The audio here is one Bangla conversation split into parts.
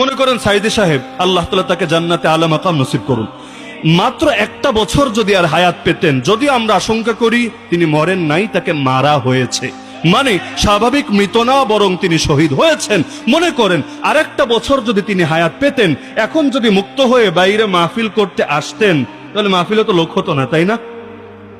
মনে করেন সাইদি সাহেব, আল্লাহ তালা তাকে জান্নাতে আলা মাকাম নসিব করুন। মাত্র একটা বছর যদি আর হায়াত পেতেন, যদি আমরা আশঙ্কা করি তিনি মরেন নাই, তাকে মারা হয়েছে। মানে স্বাভাবিক মৃত না, বরং তিনি শহীদ হয়েছেন। মনে করেন আরেকটা বছর যদি তিনি হায়াত পেতেন, এখন যদি মুক্ত হয়ে বাইরে মাহফিল করতে আসতেন, তাহলে মাহফিলে তো লোক হতো না, তাই না?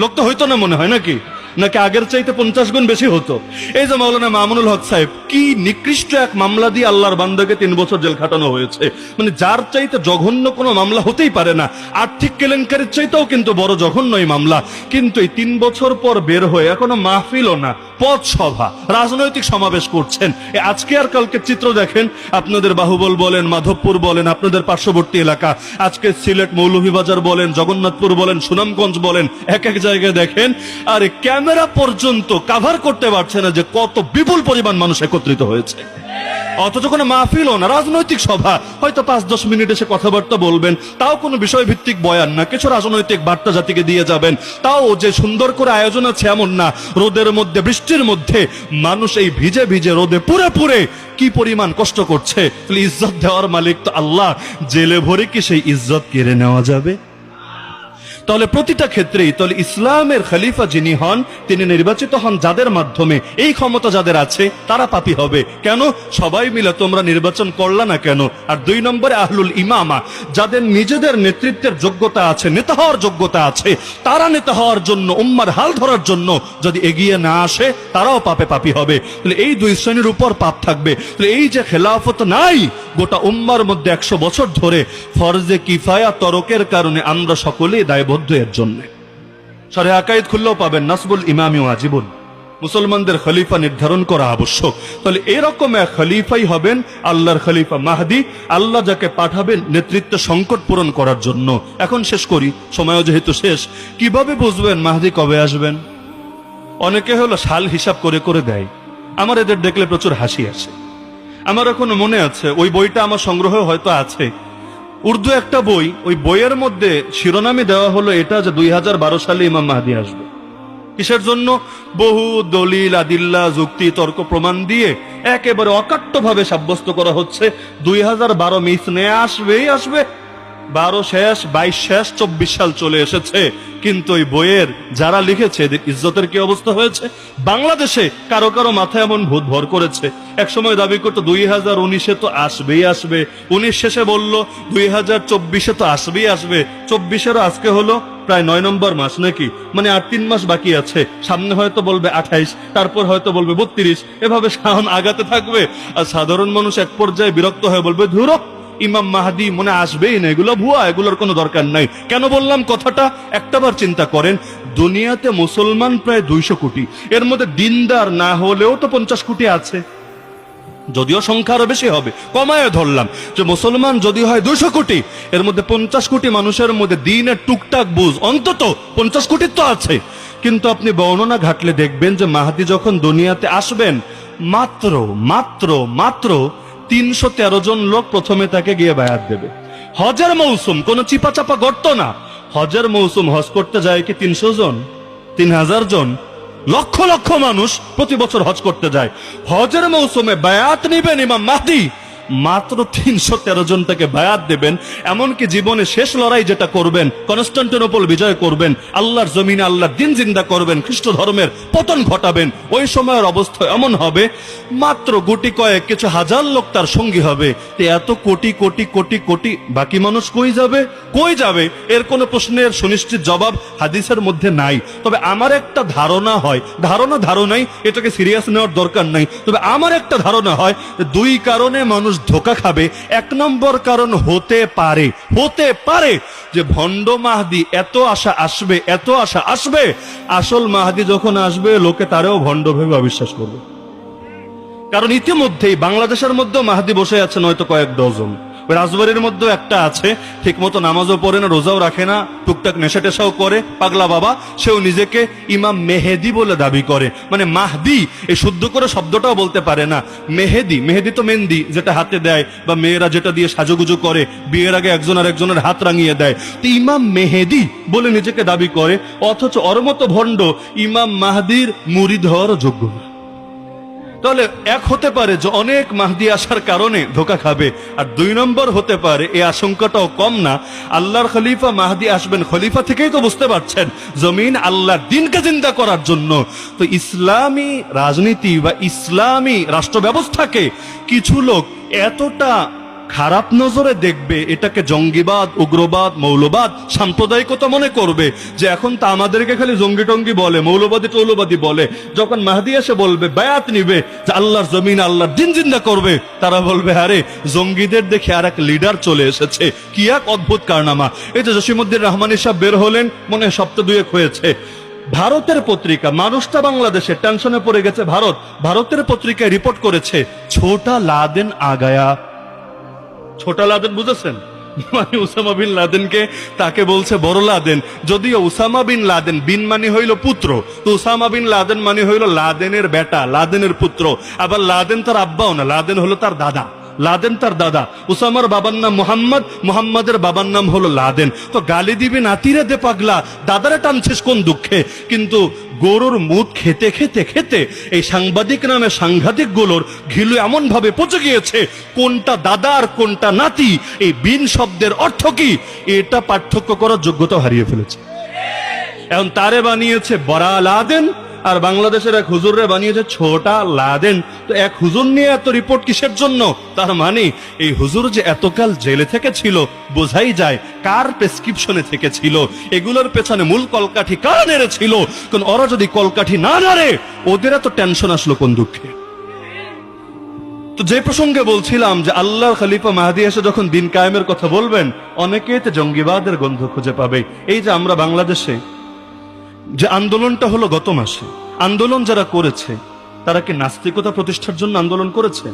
লোক তো হইতো না মনে হয় নাকি? নাকি আগের চাইতে পঞ্চাশ গুণ বেশি হতো? এই যে মাওলানা মামুনুল হক সাহেব, কি নিকৃষ্ট এক মামলা দিয়ে আল্লাহর বান্দাকে তিন বছর জেল খাটানো হয়েছে? মানে যার চাইতে জঘন্য কোনো মামলা হতেই পারে না। আর্থিক কেলেঙ্কারির চাইতেও কিন্তু বড় জঘন্য এই মামলা। কিন্তু এই তিন বছর পর বের হয়ে এখনও মাহফিলও না পথ সভা রাজনৈতিক সমাবেশ করছেন। আজকে আর কালকে চিত্র দেখেন, আপনাদের বাহুবল বলেন, মাধবপুর বলেন, আপনাদের পার্শ্ববর্তী এলাকা। আজকে সিলেট মৌলভীবাজার বলেন, জগন্নাথপুর বলেন, সুনামগঞ্জ বলেন, এক এক জায়গায় দেখেন। আর এই ক্যামেরা পর্যন্ত কাভার করতে পারছে না যে কত বিপুল পরিমাণ মানুষ একত্রিত হয়েছে। অথচ কোনো মাহফিলও না, রাজনৈতিক সভা। হয়তো পাঁচ, দশ মিনিট এসে কথাবার্তা বলবেন, তাও কোনো বিষয় ভিত্তিক বয়ান না, কিছু রাজনৈতিক বার্তা জাতিকে দিয়ে যাবেন। তাও যে সুন্দর করে আয়োজন আছে এমন না, রোদের মধ্যে, বৃষ্টির মধ্যে, মানুষ এই ভিজে ভিজে রোদে পুরে পুরে কি পরিমাণ কষ্ট করছে। ইজ্জত দেওয়ার মালিক তো আল্লাহ, জেলে ভরে কি সেই ইজ্জত কেড়ে নেওয়া যাবে? তাহলে প্রতিটা ক্ষেত্রেই তাহলে ইসলামের খলিফা যিনি হন, তিনি নির্বাচিত হন যাদের মাধ্যমে? এই ক্ষমতা যাদের আছে, তারা পাপি হবে। কেন? সবাই মিলে তোমরা নির্বাচন করলা না কেন? আর দুই নম্বরে আহলুল ইমামা, যাদের নিজেদের নেতৃত্বের যোগ্যতা আছে, নেতা হওয়ার যোগ্যতা আছে, তারা নেতা হওয়ার জন্য, উম্মার হাল ধরার জন্য যদি এগিয়ে না আসে, তারাও পাপে পাপি হবে। তাহলে এই দুই শ্রেণির উপর পাপ থাকবে। তাহলে এই যে খেলাফত নাই, গোটা উম্মার মধ্যে একশো বছর ধরে ফরজে কিফায়া তরকের কারণে আমরা সকলেই দায়বদ্ধ। এর জন্য। সরে আকাইদ খুললেও পাবেন নাসবুল ইমামি ওয়াজিবুল মুসলমানদের খলিফা নির্ধারণ করা আবশ্যক। তাহলে এরকম এক খলিফাই হবেন আল্লাহর খলিফা মাহদি, আল্লাহ যাকে পাঠাবেন নেতৃত্ব সংকট পূরণ করার জন্য। এখন শেষ করি, সময়ও যেহেতু শেষ। কীভাবে বুঝবেন মাহদি কবে আসবেন? অনেকে হলো সাল হিসাব করে করে দেয়। আমার এদের দেখলে প্রচুর হাসি আসে। আমার এখনও মনে আছে, ওই বইটা আমার সংগ্রহ হয়তো আছে। উর্দু একটা বই, ওই বইয়ের মধ্যে শিরোনামে দেওয়া হলো এটা যে দুই হাজার বারো সালে ইমাম মাহাদি আসবে। কিসের জন্য? বহু দলিল, আদিল্লা, যুক্তি, তর্ক প্রমাণ দিয়ে একেবারে অকাট্যভাবে সাব্যস্ত করা হচ্ছে। দুই হাজার বারো মিস নিয়ে আসবেই আসবে। বারো শেষ, বাইশ শেষ, চব্বিশ সাল চলে এসেছে। কিন্তু ওই বইয়ের যারা লিখেছে, এদের ইজ্জতের কি অবস্থা হয়েছে? বাংলাদেশে কারও কারও মাথায় এমন ভূত ভর করেছে। এক সময় দাবি করতো, দুই হাজার উনিশে তো আসবেই আসবে। উনিশ শেষে বলল, দুই হাজার চব্বিশে তো আসবেই আসবে। চব্বিশেরও আজকে হলো প্রায় নয় নম্বর মাস নাকি? মানে আর তিন মাস বাকি আছে। সামনে হয়তো বলবে আঠাইশ, তারপর হয়তো বলবে বত্রিশ। এভাবে শাহন আগাতে থাকবে। আর সাধারণ মানুষ এক পর্যায়ে বিরক্ত হয়ে বলবে, ধুরো! ইমাম মাহাদি মনে আসবেই না, এগুলো ভুয়া, এগুলোর কোনো দরকার নাই। কেন বললাম কথাটা? একটাবার চিন্তা করেন, দুনিয়াতে মুসলমান প্রায় দুইশো কোটি। এর মধ্যে দিনদার না হলেও তো পঞ্চাশ কোটি আছে। যদিও সংখ্যা আরও বেশি হবে কমায় ধরলাম। যে মুসলমান যদি হয় দুইশো কোটি, এর মধ্যে পঞ্চাশ কোটি মানুষের মধ্যে দিনের টুকটাক বুঝ, অন্তত পঞ্চাশ কোটি তো আছে। কিন্তু আপনি বর্ণনা ঘাটলে দেখবেন যে মাহাদি যখন দুনিয়াতে আসবেন, মাত্র মাত্র মাত্র তিনশো তেরো জন লোক প্রথমে তাকে গিয়ে বায়াত দেবে। হজের মৌসুম, কোন চিপা চাপা গর্ত না। হজের মৌসুম হজ করতে যায় কি তিনশো জন? তিন হাজার জন? লক্ষ লক্ষ মানুষ প্রতি বছর হজ করতে যায়। হজের মৌসুমে বায়াত নিবেন ইমাম মাহদি। মাত্র তিনশো তেরো জন তাকে বায়াত দেবেন, এমনকি জীবনে শেষ লড়াই যেটা করবেন, কনস্টান্টিনোপল বিজয় করবেন, আল্লাহর জমিনে আল্লাহর দিন জিন্দা করবেন, খ্রিস্ট ধর্মের পতন ঘটাবেন, ওই সময়ের অবস্থা এমন হবে, মাত্র গুটি কয়েক, কিছু হাজার লোক তার সঙ্গী হবে। এত কোটি কোটি কোটি কোটি, বাকি মানুষ কই যাবে? কই যাবে? এর কোনো প্রশ্নের সুনিশ্চিত জবাব হাদিসের মধ্যে নাই। তবে আমার একটা ধারণা হয়, ধারণা ধারণাই এটাকে সিরিয়াস নেওয়ার দরকার নাই। তবে আমার একটা ধারণা হয়, দুই কারণে মানুষ ধোকা খাবে, এক নম্বর কারণ হতে পারে হতে পারে যে ভণ্ড মাহাদি এত আশা আসবে, এত আশা আসবে, আসল মাহাদি যখন আসবে, লোকে তারেও ভণ্ড ভেবে অবিশ্বাস করবে। কারণ ইতিমধ্যেই বাংলাদেশের মধ্যে মাহাদি বসে আছে নয়তো কয়েক ডজন। রাজবাড়ির মধ্যেও একটা আছে। ঠিক মতো নামাজও পড়ে না, রোজাও রাখে না, টুকটাক নেশা টেশাও করে, পাগলা বাবা, সেও নিজেকে ইমাম মেহেদি বলে দাবি করে। মানে মাহদি, এই শুদ্ধ করে শব্দটাও বলতে পারে না। মেহেদি মেহেদি তো মেহেন্দি, যেটা হাতে দেয়, বা মেয়েরা যেটা দিয়ে সাজুগুজু করে, বিয়ের আগে একজন আর একজনের হাত রাঙিয়ে দেয়। তো ইমাম মেহেদি বলে নিজেকে দাবি করে, অথচ অরমত ভণ্ড ইমাম মাহদির মুরিদ হওয়ারও যোগ্য না। তাহলে এক হতে পারে যে অনেক মাহদি আসার কারণে ধোকা খাবে, আর দুই নম্বর হতে পারে এই আশঙ্কাটাও কম না। আল্লাহর খলিফা মাহদি আসবেন, খলিফা থেকেই তো বুঝতে পারছেন, জমিন আল্লাহর দিনকে চিন্তা করার জন্য। তো ইসলামী রাজনীতি বা ইসলামী রাষ্ট্র ব্যবস্থাকে কিছু লোক এতটা খারাপ নজরে দেখবে, এটাকে জঙ্গিবাদ, উগ্রবাদ, মৌলবাদ, সাম্প্রদায়িকতা মনে করবে। যে এখন তা আমাদেরকে খালি জঙ্গি টঙ্গি বলে, মৌলবাদী টৌলবাদী বলে। যখন মাহাদি এসে বলবে, বায়াত নিবে, যে আল্লাহর জমিন আল্লাহর দিন জিন্দা করবে, তারা বলবে, আরে, জঙ্গিদের দেখে আর এক লিডার চলে এসেছে। কি এক অদ্ভুত কারনামা। এই যে জসিমুদ্দিন রহমানি সাহেব বের হলেন, মনে সপ্তাহ দুয়েক হয়েছে। ভারতের পত্রিকা, মানুষটা বাংলাদেশে, টেনশনে পড়ে গেছে ভারত। ভারতের পত্রিকায় রিপোর্ট করেছে, ছোটা লাদেন আগায়া ছোটা লাদেন বুঝেছেন? মানে উসামা বিন লাদেনকে তাকে বলছে, বড় লাদেন, যদিও উসামা বিন লাদেন বিন মানে হইল পুত্র, তো উসামা বিন লাদেন মানে হইল লাদেনের বেটা, লাদেনের পুত্র। আবার লাদেন তার আব্বাও না, লাদেন হলো তার দাদা। লাদেন তার দাদা। উসামার বাবার নাম মোহাম্মদ, মোহাম্মদের বাবার নাম হলো লাদেন। তো গালি দিবি নাতিরে দে পাগলা, দাদারে টানছিস কোন দুঃখে? কিন্তু গরুর মুখ খেতে খেতে খেতে এই সাংবাদিক নামে সাংঘাতিকগুলোর ঘিলু এমন ভাবে পচে গিয়েছে, কোনটা দাদা আর কোনটা নাতি, এই বিন শব্দের অর্থ কি? এটা পার্থক্য করার যোগ্যতা হারিয়ে ফেলেছে। এখন তারে বানিয়েছে বড়া লাদেন আর বাংলাদেশের এক হুজুররে বানিয়েছে ছোটা লাদেন। তো এক হুজুর নিয়ে এত রিপোর্ট কিসের জন্য? তার মানে এই হুজুর যে এতকাল জেলে থেকে ছিল, বোঝাই যায় কার প্রেসক্রিপশনে থেকে ছিল। এগুলোর পেছনে মূল কলকাঠি কার নেড়েছিল কোন ওরা যদি কলকাঠি না নাড়ে ওদের এত টেনশন আসলো কোন দুঃখে? তো যে প্রসঙ্গে বলছিলাম যে আল্লাহর খলিফা মাহাদি এসে যখন দিন কায়েমের কথা বলবেন অনেকে জঙ্গিবাদের গন্ধ খুঁজে পাবে। এই যে আমরা বাংলাদেশে যে আন্দোলনটা হলো গত মাসে, আন্দোলন যারা করেছে, তারা কি নাস্তিকতা প্রতিষ্ঠার জন্য আন্দোলন করেছে?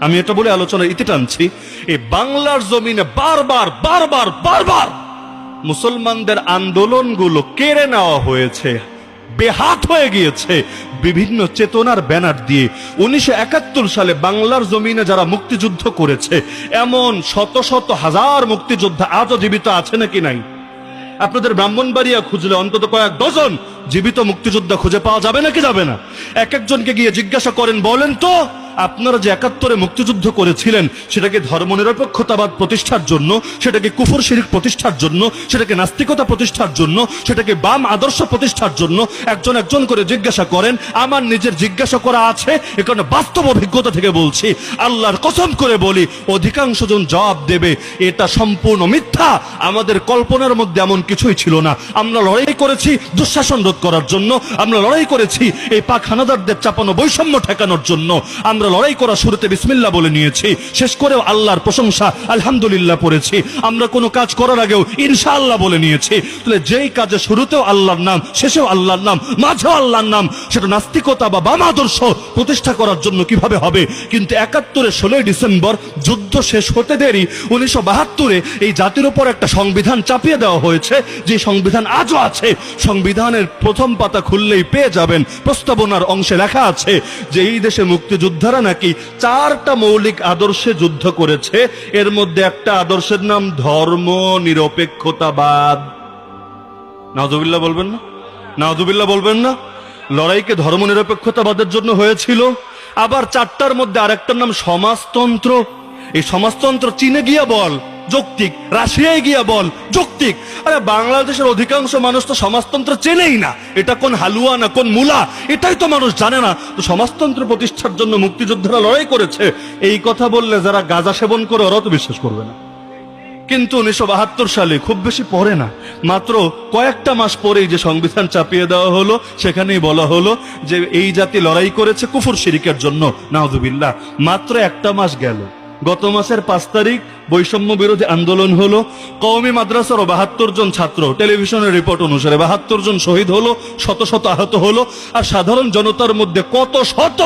আমি এটা বলে আলোচনা ইতি টানছি এই বাংলার জমিনে বারবার বারবার বারবার মুসলমানদের আন্দোলনগুলো কেড়ে নেওয়া হয়েছে, বেহাত হয়ে গিয়েছে, বিভিন্ন চেতনার ব্যানার দিয়ে। উনিশশো একাত্তর সালে বাংলার জমিনে যারা মুক্তিযুদ্ধ করেছে, এমন শত শত হাজার মুক্তিযোদ্ধা আজও জীবিত আছে নাকি নাই? আপনাদের ব্রাহ্মণবাড়িয়া খুঁজলে অন্তত কয়েক ডজন জীবিত মুক্তিযোদ্ধা খুঁজে পাওয়া যাবে নাকি যাবে না? এক একজনকে গিয়ে জিজ্ঞাসা করেন, বলেন তো আপনারা যে একাত্তরে মুক্তিযুদ্ধ করেছিলেন, সেটাকে ধর্মনিরপেক্ষতাবাদ প্রতিষ্ঠার জন্য, সেটাকে কুফর শিরিক প্রতিষ্ঠার জন্য, সেটাকে নাস্তিকতা প্রতিষ্ঠার জন্য, সেটাকে বাম আদর্শ প্রতিষ্ঠার জন্য একজন একজন করে জিজ্ঞাসা করেন, আমার নিজের জিজ্ঞাসা করা আছে? এ কারণে বাস্তব অভিজ্ঞতা থেকে বলছি, আল্লাহর কসম করে বলি, অধিকাংশ জন জবাব দেবে, এটা সম্পূর্ণ মিথ্যা। আমাদের কল্পনার মধ্যে এমন কিছুই ছিল না। আমরা লড়াই করেছি দুঃশাসন রোধ করার জন্য, আমরা লড়াই করেছি এই পাক হানাদারদের চাপানো বৈষম্য ঠেকানোর জন্য। আমরা লড়াই করা শুরুতে বিসমিল্লা বলে নিয়েছি। শেষ করেও আল্লাহর প্রশংসা আলহামদুলিল্লাহ পড়েছি। আমরা কোনো কাজ করার আগেও ইনশাআল্লাহ বলে নিয়েছি। তাহলে যেই কাজে শুরুতেও আল্লাহর নাম, শেষেও আল্লাহর নাম, মাঝেও আল্লাহর নাম, সেটা নাস্তিকতা বা বাম আদর্শ প্রতিষ্ঠা করার জন্য কীভাবে হবে? কিন্তু একাত্তরে ষোলোই ডিসেম্বর যুদ্ধ শেষ হতে দেরি। উনিশশো বাহাত্তরে এই জাতির উপর একটা সংবিধান চাপিয়ে দেওয়া হয়েছে। যে সংবিধান আজও আছে, সংবিধানের প্রথম পাতা খুললেই পেয়ে যাবেন। প্রস্তাবনার অংশে লেখা আছে যে এই দেশে মুক্তিযোদ্ধারা নাকি চারটা মৌলিক আদর্শে যুদ্ধ করেছে। এর মধ্যে একটা আদর্শের নাম ধর্ম নিরপেক্ষতাবাদ। নাজুবিল্লা বলবেন না? নাজুবিল্লা বলবেন না? লড়াইকে ধর্ম নিরপেক্ষতাবাদের জন্য হয়েছিল। আবার চারটার মধ্যে আরেকটার নাম সমাজতন্ত্র। এই সমাজতন্ত্র চিনে গিয়া বল। যৌক্তিক। রাশিয়ায় গিয়া বল, যৌক্তিক। আরে, বাংলাদেশের অধিকাংশ মানুষ তো সমাজতন্ত্র চেনেই না। এটা কোন হালুয়া না কোন মূলা? এটাই তো মানুষ জানে না। তো সমাজতন্ত্র প্রতিষ্ঠার জন্য মুক্তিযোদ্ধারা লড়াই করেছে। এই কথা বললে যারা গাঁজা সেবন করে, ওরাও তো বিশ্বাস করবে না। কিন্তু উনিশশো বাহাত্তর সালে খুব বেশি পরে না। মাত্র কয়েকটা মাস পরেই যে সংবিধান চাপিয়ে দেওয়া হলো, সেখানেই বলা হলো যে এই জাতি লড়াই করেছে কুফুর শিরিকের জন্য। নাউজুবিল্লাহ। মাত্র একটা মাস গেল। গত মাসের পাঁচ তারিখ বৈষম্য বিরোধী আন্দোলন হলো, কওমি মাদ্রাসারও বাহাত্তর জন ছাত্র, টেলিভিশনের রিপোর্ট অনুসারে বাহাত্তর জন শহীদ হলো, শত শত আহত হলো, আর সাধারণ জনতার মধ্যে কত শত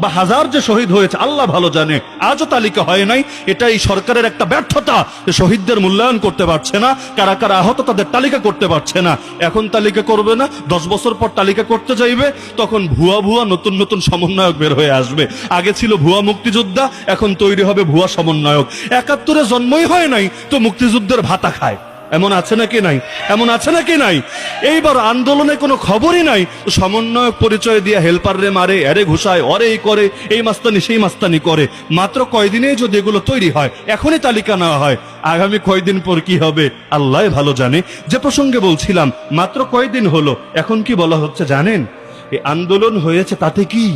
বা হাজার যে শহীদ হয়েছে, আল্লাহ ভালো জানে। আজও তালিকা হয় নাই। এটা এই সরকারের একটা ব্যর্থতা যে শহীদদের মূল্যায়ন করতে পারছে না, কারা কারা আহত তাদের তালিকা করতে পারছে না। এখন তালিকা করবে না, দশ বছর পর তালিকা করতে যাইবে তখন ভুয়া ভুয়া নতুন নতুন সমন্বয়ক বের হয়ে আসবে। আগে ছিল ভুয়া মুক্তিযোদ্ধা, এখন তৈরি হবে ভুয়া সমন্বয়ক। একাত্তরে জন্মই হয় নাই, তো মুক্তিযুদ্ধের ভাতা খায়। এমন আছে নাকি নাই? এমন আছে নাকি নাই? এইবার আন্দোলনে কোনো খবরই নাই। সমন্বয়ক পরিচয় দিয়ে হেল্পাররে মারে, এরে ঘুষায় অরে এই করে, এই মাস্তানি, সেই মাস্তানি করে। মাত্র কয়দিনে যদি এগুলো তৈরি হয়, এখনই তালিকা নেওয়া হয়। আগামী কয়দিন পর কি হবে, আল্লাহ ভালো জানে। যে প্রসঙ্গে বলছিলাম, মাত্র কয়দিন হলো, এখন কি বলা হচ্ছে জানেন? এই আন্দোলন হয়েছে তাতে কি?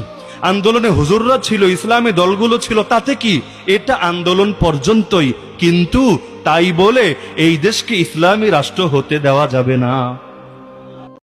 আন্দোলনে হুজুররা ছিল, ইসলামী দলগুলো ছিল, তাতে কি? এটা আন্দোলন পর্যন্তই। কিন্তু তাই বলে এই দেশকে ইসলামী রাষ্ট্র হতে দেওয়া যাবে না।